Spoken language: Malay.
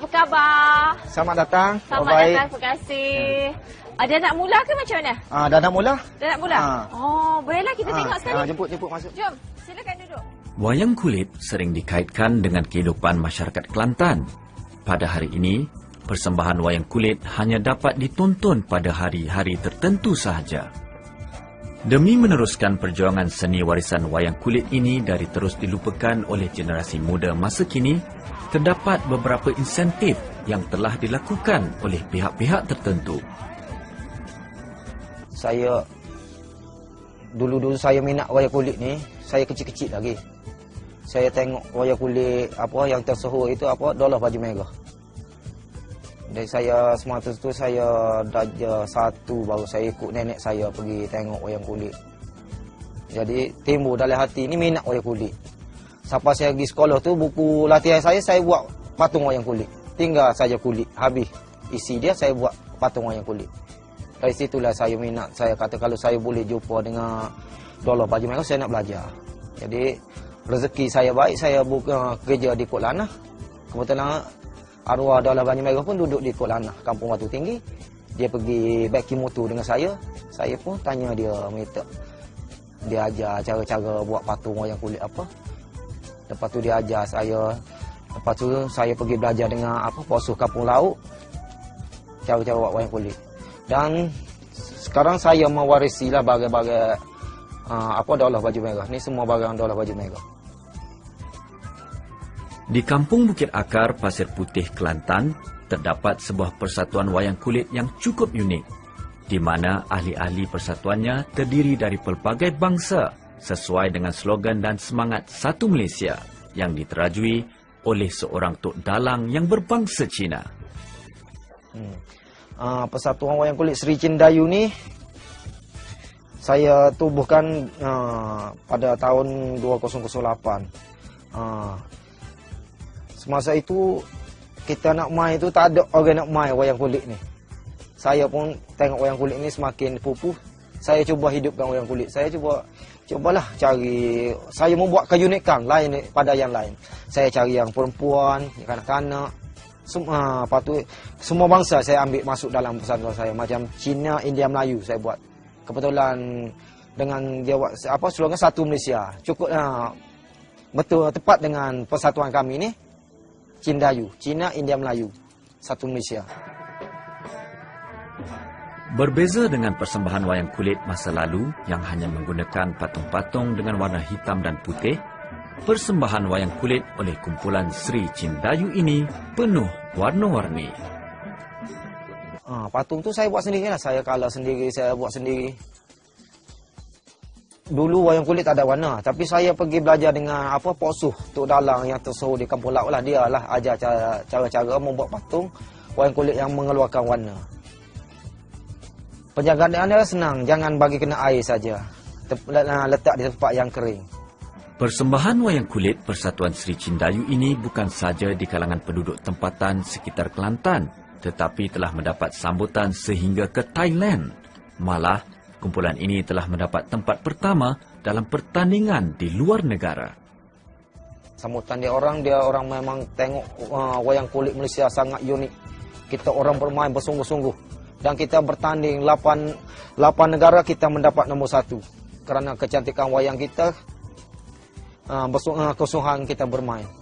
Apa khabar? Selamat datang. Selamat Oh, baik. datang, terima kasih. Ada nak mula ke macam mana? Ah, dah nak mula? Dah nak mula? Ah. Oh, bolehlah kita Ah, tengok sekali. ah, jemput, jemput masuk. Jom, silakan duduk. Wayang kulit sering dikaitkan dengan kehidupan masyarakat Kelantan. Pada hari ini, persembahan wayang kulit hanya dapat ditonton pada hari-hari tertentu sahaja. Demi meneruskan perjuangan seni warisan wayang kulit ini dari terus dilupakan oleh generasi muda masa kini, terdapat beberapa insentif yang telah dilakukan oleh pihak-pihak tertentu. Saya dulu-dulu saya minat wayang kulit ni, saya kecil-kecil lagi. Saya tengok wayang kulit apa yang tersohor itu apa dolar baju merah. Dan saya semasa tu saya darjah satu baru saya ikut nenek saya pergi tengok wayang kulit. Jadi timbul dalam hati ni minat wayang kulit. Sampai saya pergi sekolah tu buku latihan saya saya buat patung wayang kulit. Tinggal saja kulit habis isi dia saya buat patung wayang kulit. Dari situlah saya minat. Saya kata kalau saya boleh jumpa dengan dolar baju merah saya nak belajar. Jadi rezeki saya baik saya buka kerja di Kot Lanah. Kebetulan arwah dolar baju merah pun duduk di Kot Lanah, Kampung Batu Tinggi. Dia pergi backing motor dengan saya. Saya pun tanya dia minta dia ajar cara-cara buat patung wayang kulit apa. Lepas tu dia ajar saya. Lepas tu saya pergi belajar dengan apa posuh kampung laut. Cara-cara buat wayang kulit. Dan sekarang saya mewarisilah bagai-bagai uh, apa dolar baju merah. Ni semua barang dolar baju merah. Di Kampung Bukit Akar, Pasir Putih, Kelantan, terdapat sebuah persatuan wayang kulit yang cukup unik, di mana ahli-ahli persatuannya terdiri dari pelbagai bangsa sesuai dengan slogan dan semangat Satu Malaysia yang diterajui oleh seorang Tok Dalang yang berbangsa Cina. Hmm. Uh, persatuan wayang kulit Seri Cindayu ni saya tubuhkan uh, pada tahun 2008. Uh, semasa itu kita nak main tu tak ada orang nak main wayang kulit ni. Saya pun tengok wayang kulit ni semakin pupuh. Saya cuba hidupkan wayang kulit. Saya cuba cubalah cari saya membuat keunikan lain pada yang lain. Saya cari yang perempuan, kanak-kanak. Semua apa tu semua bangsa saya ambil masuk dalam persatuan saya macam Cina, India, Melayu saya buat. Kebetulan dengan dia buat apa slogan satu Malaysia. Cukup uh, betul tepat dengan persatuan kami ni. Cindayu, Cina, India, Melayu. Satu Malaysia. Berbeza dengan persembahan wayang kulit masa lalu yang hanya menggunakan patung-patung dengan warna hitam dan putih, persembahan wayang kulit oleh kumpulan Sri Cindayu ini penuh warna-warni. Ha, patung tu saya buat sendiri lah. Saya kala sendiri, saya buat sendiri. Dulu wayang kulit tak ada warna. Tapi saya pergi belajar dengan apa posuh Tok Dalang yang tersohor di Kampung Laut lah. Dia lah ajar cara- cara-cara membuat patung wayang kulit yang mengeluarkan warna. Penjagaan dia senang. Jangan bagi kena air saja. Letak di tempat yang kering. Persembahan wayang kulit Persatuan Sri Cindayu ini bukan saja di kalangan penduduk tempatan sekitar Kelantan, tetapi telah mendapat sambutan sehingga ke Thailand. Malah, kumpulan ini telah mendapat tempat pertama dalam pertandingan di luar negara. Sambutan dia orang, dia orang memang tengok uh, wayang kulit Malaysia sangat unik. Kita orang bermain bersungguh-sungguh. Dan kita bertanding 8, 8 negara kita mendapat nombor satu. Kerana kecantikan wayang kita, uh, bersung, uh, kesungguhan kita bermain.